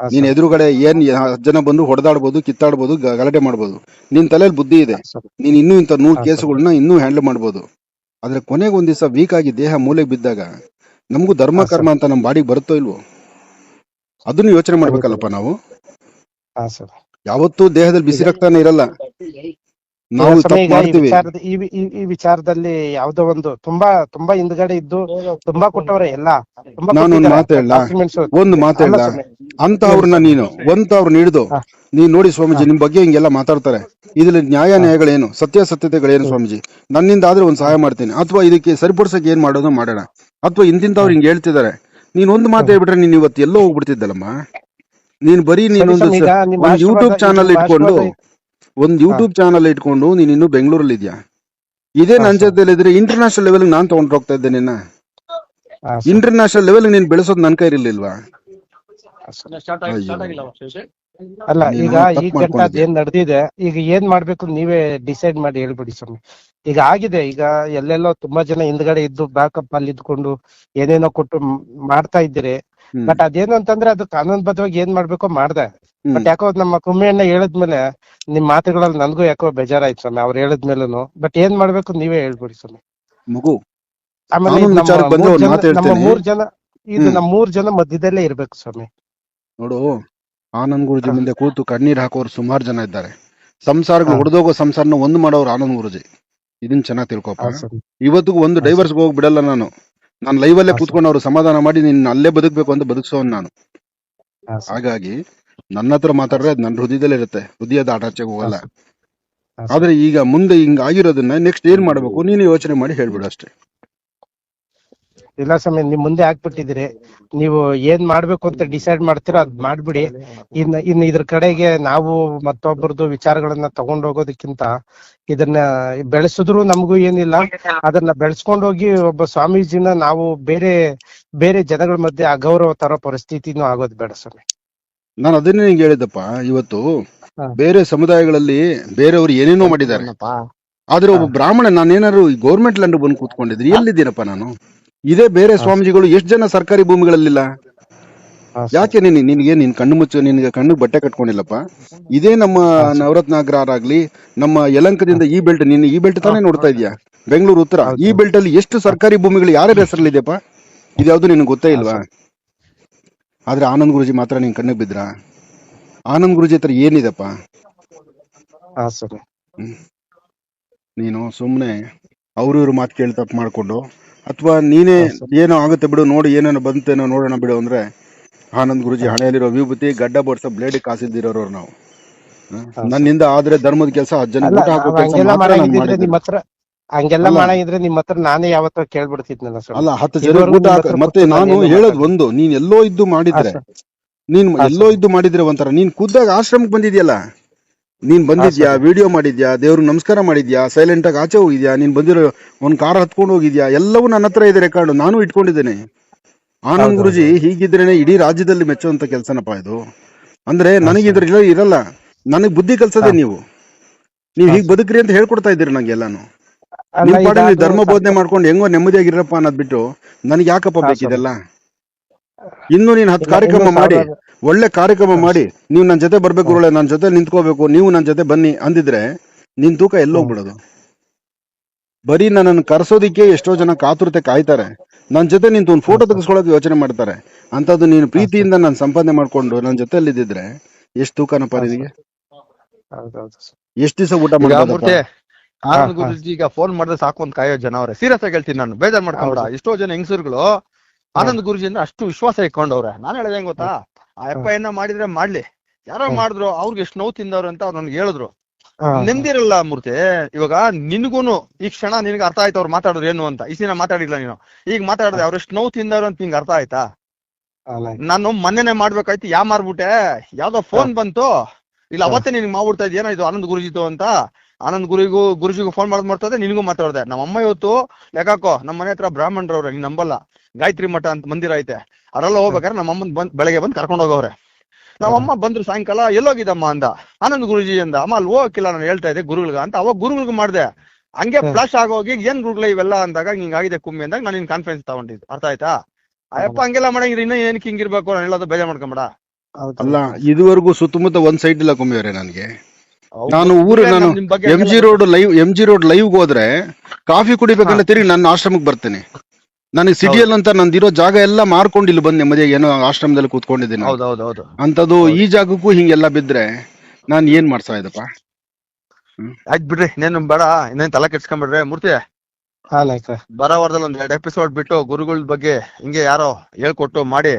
ನೀನ್. ಎದುರುಗಡೆ ಏನ್ ಜನ ಬಂದು ಹೊಡೆದಾಡ್ಬೋದು ಕಿತ್ತಾಡ್ಬೋದು ಗಲಾಟೆ ಮಾಡ್ಬೋದು. ನಿನ್ ತಲೆಯಲ್ಲಿ ಬುದ್ಧಿ ಇದೆ. ನೀನ್ ಇನ್ನೂ ಇಂತ ನೂರ್ ಕೇಸುಗಳನ್ನ ಇನ್ನೂ ಹ್ಯಾಂಡಲ್ ಮಾಡ್ಬೋದು. ಆದ್ರೆ ಕೊನೆಗೆ ಒಂದ್ ದಿವಸ ವೀಕ್ ಆಗಿ ದೇಹ ಮೂಲೆಗೆ ಬಿದ್ದಾಗ ನಮಗೂ ಧರ್ಮ ಕರ್ಮ ಅಂತ ನಮ್ ಬಾಡಿಗೆ ಬರುತ್ತೋ ಇಲ್ವೋ? ಅದನ್ನು ಯೋಚನೆ ಮಾಡ್ಬೇಕಲ್ಲಪ್ಪ ನಾವು. ಯಾವತ್ತೂ ದೇಹದಲ್ಲಿ ಬಿಸಿ ರಕ್ತನೇ ಇರಲ್ಲ. ನಾವು ತಪ್ಪು ಈ ಮಾಡ್ತೀವಿ. ಈ ವಿ- ಈ- ಈ ವಿಚಾರದಲ್ಲಿ ಯಾವ್ದೋ ಒಂದು ತುಂಬಾ ತುಂಬಾ ಹಿಂದ್ಗಡೆ ಇದ್ದು ತುಂಬಾ ಕೊಟ್ಟವ್ರೆ ಎಲ್ಲ. ತುಂಬಾ ನಾನು ಒಂದ್. ಮಾತು ಹೇಳಲಾ? ಒಂದ್ ಮಾತು ಅಂತ ಅವ್ರನ್ನ ನೀನು ಒಂತ ಅವ್ರನ್ನ ಹಿಡಿದು ಹಾ. ನೀನ್ ನೋಡಿ ಸ್ವಾಮೀಜಿ ನಿಮ್ ಬಗ್ಗೆ ಹಿಂಗೆಲ್ಲ ಮಾತಾಡ್ತಾರೆ. ಇದ್ರಲ್ಲಿ ನ್ಯಾಯ ನ್ಯಾಯಗಳೇನು? ಸತ್ಯಾಸತ್ಯತೆಗಳೇನು ಸ್ವಾಮೀಜಿ? ನನ್ನಿಂದ ಆದ್ರೆ ಒಂದ್ ಸಹಾಯ ಮಾಡ್ತೀನಿ. ಅಥವಾ ಇದಕ್ಕೆ ಸರಿಪಡಿಸಕ್ ಏನ್ ಮಾಡೋದು ಮಾಡೋಣ. ಅಥವಾ ಇಂತಿಂತವ್ರು ಹಿಂಗ್ ಹೇಳ್ತಿದ್ದಾರೆ. ನೀನ್ ಒಂದ್ ಮಾತು ಹೇಳ್ಬಿಟ್ರೆ ನೀನ್ ಇವತ್ತು ಎಲ್ಲೋ ಹೋಗ್ಬಿಡ್ತಿದ್ದಲ್ಲಮ್ಮ? ನೀನ್ ಬರೀ ನೀನೊಂದು ಯೂಟ್ಯೂಬ್ ಚಾನಲ್ ಇಟ್ಕೊಂಡು ಒಂದ್ ಯೂಟ್ಯೂಬ್ ಚಾನಲ್ ಇಟ್ಕೊಂಡು ನೀನ್ ಇನ್ನು ಬೆಂಗಳೂರಲ್ಲಿ ಇದ್ಯಾ? ಇದೇ ನನ್. ಜೊತೆಲಿ ಇದ್ರೆ ಇಂಟರ್ನ್ಯಾಷನಲ್ ಲೆವೆಲ್ ನಾನ್ ತಗೊಂಡ್ ಹೋಗ್ತಾ ಇದ್ದೆ ನಿನ್ನ. ಇಂಟರ್ನ್ಯಾಷನಲ್ ಲೆವೆಲ್ ನೀನ್ ಬೆಳೆಸೋದ್ ನನ್ ಕೈ ಇರ್ಲಿಲ್ವಾ ಅಲ್ಲ ಈಗ ಈ ಘಟ್ಟ ಅದೇನ್ ಏನ್ ನಡೆದಿದೆ ಈಗ ಏನ್ ಮಾಡ್ಬೇಕು ನೀವೇ ಡಿಸೈಡ್ ಮಾಡಿ ಹೇಳ್ಬಿಡಿ ಸ್ವಾಮಿ. ಈಗ ಆಗಿದೆ ಈಗ ಎಲ್ಲೆಲ್ಲೋ ತುಂಬಾ ಜನ ಹಿಂದ್ಗಡೆ ಇದ್ದು ಬ್ಯಾಕಪ್ ಅಲ್ಲಿ ಇದ್ಕೊಂಡು ಏನೇನೋ ಕೊಟ್ಟು ಮಾಡ್ತಾ ಇದ್ದೀರಿ. ಬಟ್ ಅದೇನು ಅಂತಂದ್ರೆ ಅದು ಕಾನೂನುಬದ್ಧವಾಗಿ ಏನ್ ಮಾಡ್ಬೇಕೋ ಮಾಡ್ದೆ. ಬಟ್ ಯಾಕೋ ನಮ್ಮ ಕುಮ್ಮಿಯಣ್ಣ ಹೇಳಿದ್ಮೇಲೆ ನಿಮ್ ಮಾತುಗಳಲ್ಲಿ ನನ್ಗೂ ಯಾಕೋ ಬೇಜಾರಾಯ್ತು ಸ್ವಾಮಿ ಅವ್ರು ಹೇಳಿದ್ಮೇಲೂ ಬಟ್ ಏನ್ ಮಾಡ್ಬೇಕು ನೀವೇ ಹೇಳ್ಬಿಡಿ ಸ್ವಾಮಿ. ಮಗು ಆಮೇಲೆ ನಮ್ಮ ಮೂರ್ ಜನ- ಇದು. ನಮ್ಮ ಮೂರ್ ಜನ ಮಧ್ಯದಲ್ಲೇ ಇರ್ಬೇಕು ಸ್ವಾಮಿ. ನೋಡು ಆನಂದ್ ಗುರುಜಿ ಮುಂದೆ ಕೂತು ಕಣ್ಣೀರ್ ಹಾಕೋರು ಸುಮಾರು ಜನ ಇದ್ದಾರೆ. ಸಂಸಾರಗಳು. ಹೊಡೆದೋಗೋ ಸಂಸಾರನ ಒಂದು ಮಾಡೋರು ಆನಂದ್ ಗುರುಜಿ ಇದನ್ನ ಚೆನ್ನಾಗಿ ತಿಳ್ಕೊಪ್ಪ. ಇವತ್ತಿಗೂ ಒಂದು ಡೈವರ್ಸ್ ಹೋಗಿ ಬಿಡಲ್ಲ ನಾನು. ನಾನು ಲೈವ್ ಅಲ್ಲೇ ಕೂತ್ಕೊಂಡು ಅವ್ರು ಸಮಾಧಾನ ಮಾಡಿ ನಿನ್ನ ಅಲ್ಲೇ ಬದುಕ್ಬೇಕು ಅಂತ ಬದುಕ್ಸೋನ್ ನಾನು. ಹಾಗಾಗಿ ನನ್ನ ಹತ್ರ ಮಾತಾಡ್ರೆ ಅದು ನನ್ನ ಹೃದಯದಲ್ಲಿ ಇರುತ್ತೆ. ಹೃದಯದ ಆಟಾಚೆಗೆ ಹೋಗಲ್ಲ. ಆದ್ರೆ ಈಗ ಮುಂದೆ ಹಿಂಗ್ ಆಗಿರೋದನ್ನ ನೆಕ್ಸ್ಟ್ ಏನ್ ಮಾಡ್ಬೇಕು? ನೀನು ಯೋಚನೆ ಮಾಡಿ ಹೇಳ್ಬಿಡು ಅಷ್ಟೇ. ಇಲ್ಲ ಸ್ವಾಮಿ ನಿಮ್ ಮುಂದೆ ಹಾಕ್ಬಿಟ್ಟಿದ್ದೀರಿ ನೀವು ಏನ್ ಮಾಡ್ಬೇಕು ಅಂತ ಡಿಸೈಡ್ ಮಾಡ್ತೀರೋ ಅದ್ ಮಾಡ್ಬಿಡಿ. ಇನ್ ಇನ್ ಇದ್ರ ಕಡೆಗೆ ನಾವು ಮತ್ತೊಬ್ಬರದು ವಿಚಾರಗಳನ್ನ ತಗೊಂಡ್ ಹೋಗೋದಕ್ಕಿಂತ ಇದನ್ನ ಬೆಳೆಸಿದ್ರು ನಮಗೂ ಏನಿಲ್ಲ. ಅದನ್ನ ಬೆಳೆಸ್ಕೊಂಡೋಗಿ ಒಬ್ಬ ಸ್ವಾಮೀಜಿನ ನಾವು ಬೇರೆ ಬೇರೆ ಜನಗಳ ಮಧ್ಯೆ ಅಗೌರವ ತರೋ ಪರಿಸ್ಥಿತಿನೂ ಆಗೋದು ಬೇಡ ಸ್ವಾಮಿ. ನಾನು ಅದನ್ನೇ ನಿಂಗೆ ಹೇಳಿದಪ್ಪ ಇವತ್ತು ಬೇರೆ ಸಮುದಾಯಗಳಲ್ಲಿ ಬೇರೆಯವರು ಏನೇನೋ ಮಾಡಿದ್ದಾರೆ. ಆದ್ರೆ ಒಬ್ಬ ಬ್ರಾಹ್ಮಣ ನಾನೇನಾದ್ರು ಗೌರ್ಮೆಂಟ್ ಲ್ಯಾಂಡ್ ಬಂದು ಕೂತ್ಕೊಂಡಿದ್ರಿ ಎಲ್ಲಿದ್ದೀನಪ್ಪ ನಾನು? ಇದೇ ಬೇರೆ. ಸ್ವಾಮೀಜಿಗಳು ಎಷ್ಟು ಜನ ಸರ್ಕಾರಿ ಭೂಮಿಗಳಲ್ಲಿಲ್ಲ. ಯಾಕೆ ನಿನ್ ನಿನ್ಗೆ ನೀನ್ ಕಣ್ಣು ಮುಚ್ಚು ನಿನ್ಗೆ ಕಣ್ಣು ಬಟ್ಟೆ ಕಟ್ಕೊಂಡಿಲ್ಲಪ್ಪ? ಇದೇ ನಮ್ಮ. ನವರತ್ನ ಆಗ್ಲಿ ನಮ್ಮ ಯಲಂಕದಿಂದ ಈ ಬೆಲ್ಟ್ ನಿನ್ ಈ ಬೆಲ್ಟ್ ತಾನೇ ನೋಡ್ತಾ ಇದೀಯಾ? ಬೆಂಗಳೂರು ಉತ್ತರ ಈ ಬೆಲ್ಟ್ ಅಲ್ಲಿ ಎಷ್ಟು ಸರ್ಕಾರಿ ಭೂಮಿಗಳು ಯಾರ್ಯಾರ ಹೆಸರಲ್ಲಿದೆಯಪ್ಪ? ಇದ್ಯಾವ್ದು ನಿನಗೆ ಗೊತ್ತೇ ಇಲ್ವಾ? ಆದ್ರೆ ಆನಂದ್ ಗುರುಜಿ ಮಾತ್ರ ನಿನ್ ಕಣ್ಣಿಗೆ ಬಿದ್ರ? ಆನಂದ್ ಗುರುಜಿ ಹತ್ರ ಏನಿದೆಪ್ಪ? ನೀನು ಸುಮ್ನೆ ಅವ್ರ ಇವ್ರ ಮಾತು ಕೇಳಿ ತಪ್ಪು ಮಾಡ್ಕೊಂಡು ಅಥವಾ ನೀನೇ ಏನೋ ಆಗುತ್ತೆ ಬಿಡು ನೋಡಿ ಏನೇನೋ ಬಂತೇನೋ ನೋಡೋಣ ಬಿಡು ಅಂದ್ರೆ ಆನಂದ್ ಗುರುಜಿ ಹಣೆಯಲ್ಲಿರೋ ವಿಭೂತಿ ಗಡ್ಡ ಬೋಡ್ಸ ಬ್ಲೇಡ್ ಕಾಸಿದ್ದಿರೋರು ನಾವು? ನನ್ನಿಂದ ಆದ್ರೆ ಧರ್ಮದ ಕೆಲಸ ಹಂಗೆಲ್ಲ ಮಾಡಂಗಿದ್ರೆ ನಿಮ್ ಹತ್ರ ನಾನೇ ಯಾವತ್ತೋ ಕೇಳ್ಬಿಡ್ತಿದ್ನಲ್ಲ ಸರ್. ಅಲ್ಲ ಹತ್ತು ಜನ ಇದುವರೆಗೂ ಊಟ ಹಾಕ ಮತ್ತೆ ನಾನು ಹೇಳೋದು ಒಂದು ನೀನ್ ಎಲ್ಲೋ ಇದ್ದು ಮಾಡಿದ್ರೆ ನೀನ್ ಎಲ್ಲೋ ಇದ್ದು ಮಾಡಿದ್ರೆ ಒಂಥರ ನೀನ್ ಖುದ್ದಾಗ ಆಶ್ರಮಕ್ಕೆ ಬಂದಿದ್ಯಲ್ಲ? ನೀನ್ ಬಂದಿದ್ಯಾ? ವಿಡಿಯೋ ಮಾಡಿದ್ಯಾ? ದೇವ್ರಿಗೆ ನಮಸ್ಕಾರ ಮಾಡಿದ್ಯಾ? ಸೈಲೆಂಟ್ ಆಗಿ ಆಚೆ ಹೋಗಿದ್ಯಾ? ನೀನ್ ಬಂದಿರೋ ಒಂದ್ ಕಾರ್ ಹತ್ಕೊಂಡು ಹೋಗಿದ್ಯಾ? ಎಲ್ಲವೂ ನನ್ನ ಹತ್ರ ಇದೆ ರೆಕಾರ್ಡ್ ನಾನು ಇಟ್ಕೊಂಡಿದ್ದೇನೆ. ಆನಂದ್ ಗುರುಜಿ. ಹೀಗಿದ್ರೇನೆ ಇಡೀ ರಾಜ್ಯದಲ್ಲಿ ಮೆಚ್ಚುವಂತ ಕೆಲ್ಸನಪ್ಪ ಇದು. ಅಂದ್ರೆ ನನಗೆ. ಇದ್ರ ಇರಲ್ಲ. ನನಗ್ ಬುದ್ಧಿ ಕಲ್ಸದೆ ನೀವು. ನೀವ್ ಹೀಗ್ ಬದುಕ್ರಿ ಅಂತ ಹೇಳ್ಕೊಡ್ತಾ ಇದ್ದೀರಿ ನಂಗೆ ಎಲ್ಲಾನು. ನಿಮ್ ಪಾಡ ನೀವು ಧರ್ಮ ಬೋಧನೆ ಮಾಡ್ಕೊಂಡು ಹೆಂಗೋ ನೆಮ್ಮದಿಯಾಗಿರಪ್ಪ ಅನ್ನೋದ್ ಬಿಟ್ಟು ನನಗೆ ಯಾಕಪ್ಪ ಬೇಕಿದೆಲ್ಲ? ಇನ್ನು ನೀನ್ ಹತ್ತು ಕಾರ್ಯಕ್ರಮ ಮಾಡಿ. ಒಳ್ಳೆ ಕಾರ್ಯಕ್ರಮ ಮಾಡಿ ನೀವು ನನ್ನ ಜೊತೆ ಬರ್ಬೇಕು ಒಳ್ಳೆ ನನ್ನ ಜೊತೆ ನಿಂತ್ಕೋಬೇಕು ನೀವು ನನ್ನ ಜೊತೆ ಬನ್ನಿ ಅಂದಿದ್ರೆ ನಿನ್ ತೂಕ ಎಲ್ಲೋಗ್ಬಿಡೋದು ಬರೀ ನನ್ನನ್ನು ಕರೆಸೋದಿಕ್ಕೆ ಎಷ್ಟೋ ಜನ ಕಾತುರತೆ ಕಾಯ್ತಾರೆ. ನನ್ನ ಜೊತೆ ನಿಂತು ಒಂದು ಫೋಟೋ ತೆಗೆಸ್ಕೊಳ್ಳೋಕೆ ಯೋಚನೆ ಮಾಡ್ತಾರೆ. ಅಂತದ್ದು ನೀನು ಪ್ರೀತಿಯಿಂದ ನನ್ನ ಸಂಪಾದನೆ ಮಾಡ್ಕೊಂಡು ನನ್ನ ಜೊತೆ ಇದ್ದಿದ್ರೆ ಎಷ್ಟು ತೂಕನಪ್ಪ ನಿನಗೆ. ಎಷ್ಟು ದಿವಸ ಊಟ ಮಾಡಿ ಆನಂದ್. ಗುರುಜಿ ಈಗ ಫೋನ್ ಮಾಡಿದ್ರೆ ಸಾಕು ಅಂತ ಕಾಯೋ ಜನ ಅವ್ರೆ. ಸೀರಿಯಸ್ ಆಗಿ ಹೇಳ್ತೀನಿ ನಾನು ಬೇಜಾರ್ ಮಾಡ್ಕೊಂಡ. ಎಷ್ಟೋ ಜನ ಹೆಂಗಸರುಗಳು ಆನಂದ್ ಗುರುಜಿ ಅಂದ್ರೆ ಅಷ್ಟು ವಿಶ್ವಾಸ ಇಟ್ಕೊಂಡವ್ರೆ. ನಾನು ಹೇಳಿದೆ ಹೆಂಗ್ ಗೊತ್ತಾ? ಆ ಅಪ್ಪ ಏನ ಮಾಡಿದ್ರೆ ಮಾಡ್ಲಿ. ಯಾರೋ ಮಾಡಿದ್ರು ಅವ್ರಿಗೆ ಎಷ್ಟು ನೋವು ತಿಂದವ್ರು ಅಂತ ಅವ್ರು ನನ್ಗೆ ಹೇಳಿದ್ರು. ನೆಮ್ಮದಿರಲ್ಲ ಮೂರ್ತಿ ಇವಾಗ ನಿನ್ಗೂನು ಈ ಕ್ಷಣ ನಿನ್ಗೆ ಅರ್ಥ ಆಯ್ತು ಅವ್ರು ಮಾತಾಡೋದು ಏನು ಅಂತ. ಈ ದಿನ ಮಾತಾಡಿಲ್ಲ ನೀನು. ಈಗ ಮಾತಾಡಿದ್ರೆ ಅವ್ರು ಎಷ್ಟು ನೋವು ತಿಂದವ್ರು ಅಂತ ನಿಂಗೆ ಅರ್ಥ ಆಯ್ತಾ? ನಾನು ಮೊನ್ನೆನೆ ಮಾಡ್ಬೇಕಾಯ್ತು ಯಾ ಮಾರ್ಬಿಟ್ಟೆ? ಯಾವ್ದೋ ಫೋನ್ ಬಂತು. ಇಲ್ಲ. ಅವತ್ತೇ ನಿನ್ಗೆ ಮಾಡ್ಬಿಡ್ತಾ ಇದೇನೋ ಇದು ಆನಂದ್ ಗುರುಜಿತು ಅಂತ. ಆನಂದ್ ಗುರಿಗೂ ಗುರುಜಿಗೂ ಫೋನ್ ಮಾಡೋದ್ ಮಾಡ್ತದೆ ನಿನಗೂ ಮಾತಾಡ್ದೆ. ನಮ್ಮ ಅಮ್ಮ ಇವತ್ತು ಲೆಕ್ಕಾಕೋ ನಮ್ಮ ಮನೆ ಹತ್ರ ಬ್ರಾಹ್ಮಣರವ್ರೆ ನೀನ್ ನಂಬಲ್ಲ. ಗಾಯತ್ರಿ ಮಠ ಅಂತ ಮಂದಿರ ಐತೆ. ಅದ್ರೆಲ್ಲ ಹೋಗ್ಬೇಕಾದ್ರೆ ನಮ್ಮ ಅಮ್ಮನ್ ಬಂದ್ ಬೆಳಗ್ಗೆ ಬಂದ್ ಕರ್ಕೊಂಡು ಹೋಗವ್ರೆ. ನಮ್ಮಮ್ಮ ಬಂದ್ರು ಸಾಯಂಕಾಲ ಎಲ್ಲೋಗಿದ್ದಮ್ಮ ಅಂದ. ಆನಂದ್ ಗುರುಜಿ ಅಂದ ಅಮ್ಮ ಅಲ್ಲಿ ಹೋಗಕ್ಕಿಲ್ಲ ನಾನು ಹೇಳ್ತಾ ಇದ್ದೆ ಗುರುಗಳಿಗೆ ಅಂತ. ಅವಾಗ ಗುರುಗಳಿಗೆ ಮಾಡ್ದೆ. ಹಂಗೆ. ಫ್ಲಾಶ್ ಆಗೋಗಿ ಏನ್ ಗುರುಗಳೇ ಇವೆಲ್ಲ? ಅಂದಾಗ ಹಿಂಗಾಗಿದೆ ಕುಮ್ಮಿ ಅಂದಾಗ ನಾನು ನಿನ್ ಕಾನ್ಫರೆನ್ಸ್ ತಗೊಂಡಿದ್ದು. ಅರ್ಥ ಆಯ್ತಾ? ಅಯ್ಯಪ್ಪ ಹಂಗೆಲ್ಲ ಮಾಡಂಗಿರಿ ಇನ್ನ ಏನಕ್ಕೆ ಹಿಂಗಿರ್ಬೇಕು ನಾನು ಹೇಳೋದು ಬೇಜಾರ್ ಮಾಡ್ಕೊಂಬೇಡ. ಅಲ್ಲ ಇದುವರೆಗೂ ಸುತ್ತಮುತ್ತ ಒಂದ್ ಸೈಡ್ ಇಲ್ಲ ಕುಮ್ಮಿಯವರೇ ನನಗೆ. ನಾನು ಊರು ನಾನು M G road live M G road live ಹೋದ್ರೆ ಕಾಫಿ ಕುಡಿಬೇಕಂದ್ರೆ ತಿರುಗಿ ನನ್ನ ಆಶ್ರಮಕ್ಕೆ ಬರ್ತೇನೆ. ನನಗೆ ಸಿಟಿಯಲ್ಲಿ ಅಂತ ನಂದಿರೋ ಜಾಗ ಎಲ್ಲ ಮಾರ್ಕೊಂಡು ಇಲ್ಲಿ ಬಂದು ನೆಮ್ಮದಿಯಾಗಿ ಏನೋ ಆಶ್ರಮದಲ್ಲಿ ಕೂತ್ಕೊಂಡಿದ್ದೀನಿ ಹೌದು. ಹೌದು ಹೌದು. ಅಂತದು ಈ ಜಾಗಕ್ಕೂ ಹಿಂಗೆಲ್ಲ ಬಿದ್ರೆ ನಾನ್ ಏನ್ ಮಾಡ್ಸಾ ಇದಪ್ಪ? ಆಯ್ತು ಬಿಡ್ರಿ ಇನ್ನೇನು ಬೇಡ ಇನ್ನೇನ್ ತಲೆ ಕೆಡ್ಸ್ಕೊಂಬಿಡ್ರಿ. ಮೂರ್ತಿ ಬರೋ ವಾರದಲ್ಲಿ ಒಂದ್ ಎರಡು ಎಪಿಸೋಡ್ ಬಿಟ್ಟು ಗುರುಗಳ ಬಗ್ಗೆ ಹಿಂಗೆ ಯಾರೋ ಹೇಳ್ಕೊಟ್ಟು ಮಾಡಿ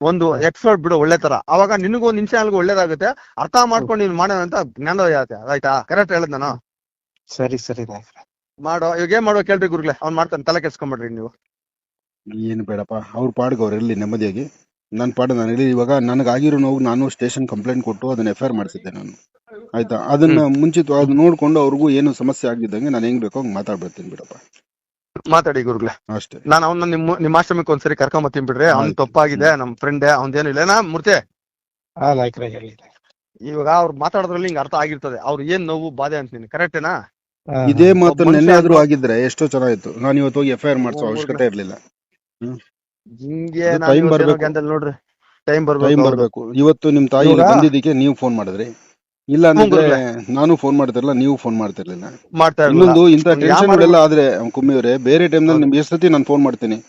ಒಂದು ಎಪಿಸೋಡ್ ಬಿಡು ಒಳ್ಳೆ ತರ. ಅವಾಗ ನಿನಗೂ ನಿನ್ ಚಾನಲ್ಗೂ ಒಳ್ಳೇದಾಗುತ್ತೆ. ಅರ್ಥ ಮಾಡ್ಕೊಂಡು ನೀನ್ ಮಾಡೋಣ ಅಂತ ಜ್ಞಾನ ಆಗುತ್ತೆ. ಆಯ್ತಾ? ಕರೆಕ್ಟ್ ಹೇಳದ್ ನಾನು. ಸರಿ ಸರಿ. ಮಾಡೋ ಇವಾಗ ಏನ್ ಮಾಡೋ ಕೇಳ್ರಿ ಗುರುಗಳೇ. ಅವ್ನ್ ಮಾಡ್ತಾನೆ ತಲೆ ಕೆಡ್ಸ್ಕೊಂಬಿಡ್ರಿ ನೀವು. ಏನು ಬೇಡಪ್ಪ ಅವ್ರ ಪಾಡ್ಗೆ ಅವ್ರು ಇರಲಿ ನೆಮ್ಮದಿಯಾಗಿ. ನನ್ನ ಪಾಡು ನಾನು ಹೇಳಿ ಇವಾಗ ನನಗಾಗಿರೋ ನೋವು ನಾನು ಸ್ಟೇಷನ್ ಕಂಪ್ಲೇಂಟ್ ಕೊಟ್ಟು ಅದನ್ನ ಎಫ್ ಐ ಆರ್ ಮಾಡಿಸಿದ್ದೆ ನಾನು. ಆಯ್ತಾ? ಅದನ್ನ ಮುಂಚಿತ ಅದು ನೋಡ್ಕೊಂಡು ಅವ್ರಿಗೂ ಏನು ಸಮಸ್ಯೆ ಆಗಿದ್ದಂಗೆ ನಾನು ಹೆಂಗ್ ಬೇಕೋ ಹಂಗೆ ಮಾತಾಡ್ಬಿಡ್ತೀನಿ ಬಿಡಪ್ಪ. ಮಾತಾಡಿ ಗುರುಗಳೇ. ಅಷ್ಟೇ. ನಾನು ಅವ್ನ ನಿಮ್ಮ ನಿಮ್ಮ ಆಶ್ರಮಕ್ಕೆ ಒಂದ್ಸರಿ ಕರ್ಕೊಂಡ್ ಬರ್ತೀನಿ ಬಿಡ್ರಿ. ಅವ್ನ್ ತಪ್ಪಾಗಿದೆ ನಮ್ ಫ್ರೆಂಡ್ ಅವ್ನ್ದೇನು ಇಲ್ಲೇನಾ ಮೂರ್ತಿ? ಹಾ ನಾಯ್ಕ್ರೆ ಹೇಳಿ. ಇವಾಗ ಅವ್ರು ಮಾತಾಡೋದ್ರಲ್ಲಿ ಹಿಂಗ್ ಅರ್ಥ ಆಗಿರ್ತದೆ. ಅವ್ರು ಏನ್ ನೋವು ಬಾಧೆ ಅಂತೀನಿ ಕರೆಕ್ಟೇನಾ ಇದೇ ಮಾತು ನೆನ್ನೆ ಆದ್ರೂ ಆಗಿದ್ರೆ ಎಷ್ಟೋ ಚೆನ್ನಾಗಿತ್ತು. ನಾನು ಇವತ್ತು ಹೋಗಿ ಎಫ್ ಐ ಆರ್ ಮಾಡಿಸೋ ಅವಶ್ಯಕತೆ ಇರ್ಲಿಲ್ಲ. ಹಿಂಗೆ ಅದು ನಾನು time ಬರ್ಬೇಕು. ಜ್ಞಾನದಲ್ಲಿ ನೋಡ್ರಿ. ಟೈಮ್ ಟೈಮ್ ಬರ್ಬೇಕು ಬರ್ಬೇಕು. ಇವತ್ತು ನಿಮ್ ತಾಯಿ ಇಲ್ಲಿ ಇವಾಗ- ಬಂದಿದ್ದಕ್ಕೆ ನೀವು ಫೋನ್ ಮಾಡಿದ್ರಿ. ಇಲ್ಲ ಅಂದ್ರೆ ನಾನು ಫೋನ್ ಮಾಡ್ತಿರ್ಲಿಲ್ಲ ನೀವು ಫೋನ್ ಮಾಡ್ತಿರ್ಲಿಲ್ಲ. ಮಾಡ್ತಾ ಇರ್ಲಿಲ್ಲ. ಇನ್ನೊಂದು ಇಂತ ಟೆನ್ಷನ್ ಎಲ್ಲ ಆದ್ರೆ ಕುಮ್ಮಿಯವರೇ ಬೇರೆ ಟೈಮ್ನಲ್ಲಿ. ನಿಮ್ಗೆ ಎಷ್ಟು ಸತಿ ನಾನು ಫೋನ್ ಮಾಡ್ತೀನಿ.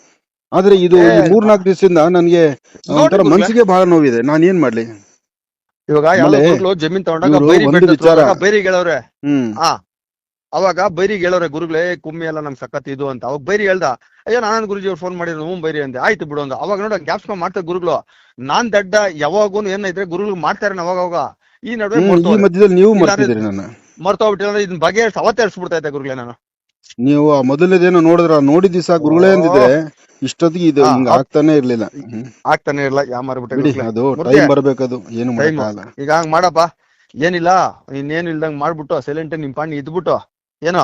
ಆದ್ರೆ ಇದು ಏ, ಮೂರ್ನಾಲ್ಕು ದಿವಸದಿಂದ ನನಗೆ ಒಂಥರ ನೋಡ್ರಿ ಮನ್ಸಿಗೆ ಬಹಳ ನೋವಿದೆ. ನಾನ್ ಏನ್ ಮಾಡ್ಲಿ? ಇವಾಗ ಯಾವ್ದೋ ಆಮೇಲೆ ಗುರುಗಳು ಜಮೀನ್ ತಗೊಂಡಾಗ ಇವ್ರು ಬೈರಿ ಒಂದು ಬೆಟ್ಟ ವಿಚಾರ- ಹೋದಾಗ ಬೈರಿಗೆ ಹೇಳವ್ರೆ. ಹ್ಮ್. ಆ ಅವಾಗ ಬೈರಿಗೆ ಹೇಳೋರೆ ಗುರುಗಳೇ ಕುಮ್ಮಿ ಎಲ್ಲ ನಮ್ ಸಖತ್ ಇದು ಅಂತ. ಅವಾಗ ಬೈರಿ ಹೇಳ್ದ ಅಯ್ಯೋ ನಾನಂದ್ ಗುರುಜಿ ಅವ್ರು ಫೋನ್ ಮಾಡಿದ್ರು ಹ್ಞೂ ಬೈರಿ ಅಂದೆ. ಆಯ್ತು ಬಿಡು ಅಂದ. ಅವಾಗ ನೋಡ ಗ್ಯಾಪ್ಸ್ ಮಾಡ್ತಾರೆ ಗುರುಗಳು. ನಾನ್ ದಡ್ಡ ಯಾವಾಗೂ ಏನೈತ್ರೆ ಗುರುಗಳು ಮಾಡ್ತಾರೆ ಅವಾಗ ಅವಾಗ. ಈ ನಡುವೆ. ಮಧ್ಯದಲ್ಲಿ ನೀವು ಮರ್ತೋಗ್ಬಿಟ್ಟಿಲ್ಲ ಇದನ್ನ ಬಗೆ ಅವತ್ತೇ ಹರಿಸ್ಬಿಡ್ತಾ ಇದ್ದೆ ಗುರುಗಳೇ ನಾನು. ನೀವು ಆ ಮೊದಲನೇದೇನೋ ನೋಡಿದ್ರ ನೋಡಿದ ದಿವಸ ಗುರುಗಳೇ ಅಂದಿದ್ರೆ? ಇಷ್ಟೊತ್ತಿಗೆ ಇದು ಹಿಂಗ ಆಗ್ತಾನೆ ಇರ್ಲಿಲ್ಲ. ಆಗ್ತಾನೆ ಇರ್ಲಿಲ್ಲ ಯಾ ಮಾರ್ಬಿಟ್ಟೆ. ಅದು ಟೈಮ್ ಬರ್ಬೇಕದು ಏನು ಈಗ ಹಂಗ್ ಮಾಡಪ್ಪ. ಏನಿಲ್ಲ ಇನ್ನೇನು ಇಲ್ದಂಗ್ ಮಾಡ್ಬಿಟ್ಟು ಸೈಲೆಂಟ್ ನಿಮ್ ಪಾಣಿ ಇದ್ಬಿಟ್ಟು ಏನೋ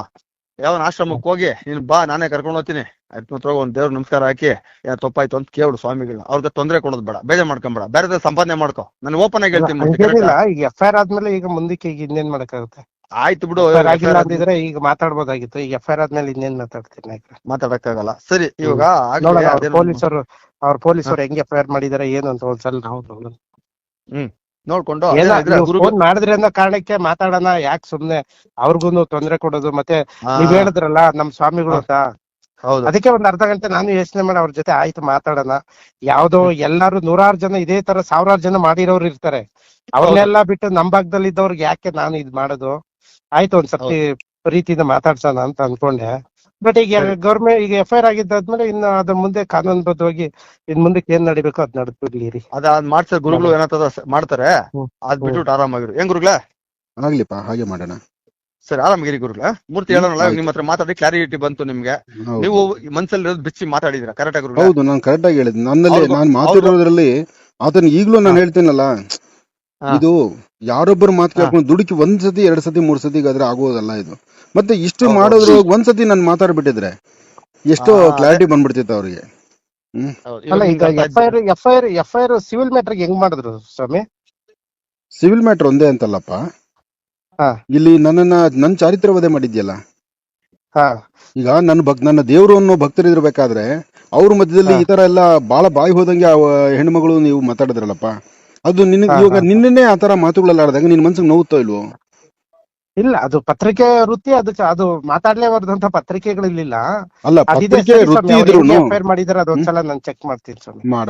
ಯಾವ ಆಶ್ರಮಕ್ಕೆ ಹೋಗಿ ನೀನ್ ಬಾ ನಾನೇ ಕರ್ಕೊಂಡು ಹೋಗ್ತೀನಿ. ಆಯ್ತು ಹತ್ರ ಒಂದ್ ದೇವ್ರ ನಮಸ್ಕಾರ ಹಾಕಿ ಏನ್ ತಪ್ಪಾಯ್ತು ಅಂತ ಕೇಳು ಸ್ವಾಮಿಗಳನ್ನ ಅವ್ರಿಗೆ ತೊಂದರೆ ಕೊಡೋದ್ ಬೇಡ ಬೇಜಾರ್ ಮಾಡ್ಕೊಂಬೇಡ ಬೇರೆ ಸಂಪಾದನೆ ಮಾಡ್ಕೊ. ನಾನು ಓಪನ್ ಆಗಿ ಹೇಳ್ತೀನಿ ಎಫ್ ಐ ಆರ್ ಆದ್ಮೇಲೆ ಈಗ ಮುಂದಕ್ಕೆ ಈಗ ಇನ್ನೇನ್ ಮಾಡಕ್ಕಾಗುತ್ತೆ? ಆಯ್ತು ಬಿಡು ಅಂದಿದ್ರೆ ಈಗ ಮಾತಾಡ್ಬೋದಾಗಿತ್ತು. ಈಗ ಎಫ್ ಐ ಆರ್ ಆದ್ಮೇಲೆ ಇನ್ನೇನ್ ಮಾತಾಡ್ತೀನಿ ಮಾತಾಡಕ್ಕಾಗಲ್ಲ. ಸರಿ ಇವಾಗ ಅದೇನೋ ಪೊಲೀಸರು ಅವ್ರ ಪೊಲೀಸರು ಹೆಂಗ್ ಎಫ್ ಐ ಆರ್ ಮಾಡಿದಾರೆ ಏನು ಅಂತ ಒಂದ್ಸಲ ನಾವು ನೋಡೋಣ. ನೋಡ್ಕೊಂಡು ಮಾಡಿದ್ರೆ ಅನ್ನೋ ಕಾರಣಕ್ಕೆ ಮಾತಾಡೋಣ ಯಾಕೆ ಸುಮ್ನೆ ಅವ್ರಿಗೂ ತೊಂದ್ರೆ ಕೊಡೋದು ಮತ್ತೆ ನೀವ್ ಹೇಳಿದ್ರಲ್ಲ ನಮ್ ಸ್ವಾಮಿಗಳು ಅಂತ? ಹೌದು. ಅದಕ್ಕೆ ಒಂದ್ ಅರ್ಧ ಗಂಟೆ ನಾನು ಯೋಚನೆ ಮಾಡಿ ಅವ್ರ ಜೊತೆ ಆಯ್ತು ಮಾತಾಡೋಣ. ಯಾವ್ದೋ ಎಲ್ಲಾರು ನೂರಾರು ಜನ ಇದೇ ತರ ಸಾವಿರಾರು ಜನ ಮಾಡಿರೋರು ಇರ್ತಾರೆ. ಅವ್ರನ್ನೆಲ್ಲ ಬಿಟ್ಟು ನಮ್ ಭಾಗದಲ್ಲಿ ಇದ್ದವ್ರಿಗೆ ಯಾಕೆ ನಾನು ಇದ್ ಮಾಡೋದು? ಆಯ್ತು ಒಂದ್ ಸರ್ತಿ ಪ್ರೀತಿಯಿಂದ ಮಾತಾಡ್ಸೋಣ ಅಂತ ಅನ್ಕೊಂಡೆ. ಬಟ್ ಈಗ. ಗೌರ್ಮೆಂಟ್ ಈಗ ಎಫ್ ಐ ಆರ್ ಆಗಿದ್ದಾದ್ಮೇಲೆ ಇನ್ನು ಅದ್ರ ಮುಂದೆ ಕಾನೂನುಬದ್ಧವಾಗಿ ಇನ್ ಮುಂದಕ್ಕೆ ಏನ್ ನಡಿಬೇಕು ಅದ್ ನಡ್ಬಿಡ್ಲಿ ಅದ ಮಾಡ್ಸ ಗುರುಗಳು ಏನಂತದ ಮಾಡ್ತಾರೆ. ಅದ್ ಬಿಟ್ಬಿಟ್ಟು ಆರಾಮಾಗಿರು ಹೆಂಗ್ ಗುರುಗಳ? ಆಗ್ಲಿಪ್ಪ ಹಾಗೆ ಮಾಡೋಣ. ಸರಿ ಆರಾಮಾಗಿರಿ ಗುರುಗಳ. ಮೂರ್ತಿ ಹೇಳೋಣ. ನಿಮ್ಮ ಹತ್ರ ಮಾತಾಡಿ ಕ್ಲಾರಿಟಿ ಬಂತು ನಿಮ್ಗೆ. ನೀವು ಮನ್ಸಲ್ಲಿ ಇರೋದು ಬಿಚ್ಚಿ ಮಾತಾಡಿದ್ರ ಕರೆಕ್ಟ್ ಆಗಿ ಹೌದು ನಾನು ಕರೆಕ್ಟ್ ಆಗಿ ಹೇಳಿದ್. ನನ್ನಲ್ಲಿ ನಾನು ಮಾತಾಡೋದ್ರಲ್ಲಿ ಅದನ್ನ ಈಗಲೂ ನಾನು. ಹೇಳ್ತೀನಲ್ಲ ಇದು ಯಾರೊಬ್ಬರು ಮಾತು. ಕೇಳ್ಕೊಂಡು ದುಡುಕಿ ಒಂದ್ ಸತಿ ಎರಡ್ ಸತಿ ಮೂರ್ ಸತಿ ಆದ್ರೆ ಆಗೋದಲ್ಲ ಇದು. ಮತ್ತೆ ಇಷ್ಟು ಮಾಡಿದ್ರು ಒಂದ್ ಸತಿ ನಾನು ಮಾತಾಡ್ಬಿಟ್ಟಿದ್ರೆ ಎಷ್ಟೋ ಕ್ಲಾರಿಟಿ ಬಂದ್ಬಿಡ್ತಿತ್ತು ಅವ್ರಿಗೆ. ಅಲ್ಲ ಇವಾಗ ಈಗ ನಿಮ್ಗೆ F I R F I R F I R civil ಮ್ಯಾಟ್ರಿಗೆ ಹೆಂಗ್ ಮಾಡಿದ್ರು ಸ್ವಾಮಿ? ಸಿವಿಲ್ ಮ್ಯಾಟರ್ ಒಂದೇ ಅಂತಲ್ಲಪ್ಪ. ಹಾ. ಇಲ್ಲಿ ನನ್ನನ್ನ ನನ್ ಚಾರಿತ್ರ ವಧೆ ಮಾಡಿದ್ಯಲ್ಲ. ಹಾ. ಈಗ ನನ್ನ ಭಕ್ ನನ್ನ ದೇವರು ಅನ್ನೋ ಭಕ್ತರಿರ್ಬೇಕಾದ್ರೆ ಅವ್ರ ಮಧ್ಯದಲ್ಲಿ. ಈ ತರ ಎಲ್ಲ ಬಾಳ ಬಾಯಿ ಹೋದಂಗೆ ಹೆಣ್ಮಗಳು ನೀವು ಮಾತಾಡಿದ್ರಲ್ಲಪ್ಪ. ಅದು ನಿನಗೆ ಹಾ, ಇವಾಗ ಹಾ. ನಿನ್ನೆ ಆ ತರ ಮಾತುಗಳೆಲ್ಲ ಆಡಿದಾಗ ನಿನ್ ಮನ್ಸಿಗೆ ನೋವುತ್ತೋ ಇಲ್ವೋ? ಇಲ್ಲ ಅದು ಪತ್ರಿಕೆ ವೃತ್ತಿ ಅದು ಅದು ಮಾತಾಡ್ಲೇಬಾರ್ದಂತ ಪತ್ರಿಕೆಗಳಿರ್ಲಿಲ್ಲ ಅಲ್ಲ ಅದಿದೆ ಪತ್ರಿಕೆ ವೃತ್ತಿ ಇದ್ರು ಎಫ್ ಐ ಆರ್ ಮಾಡಿದಾರೆ ಅದೊಂದ್ಸಲ ನಾನು ಚೆಕ್ ಮಾಡ್ತೀನಿ ಸ್ವಾಮಿ. ಮಾಡ.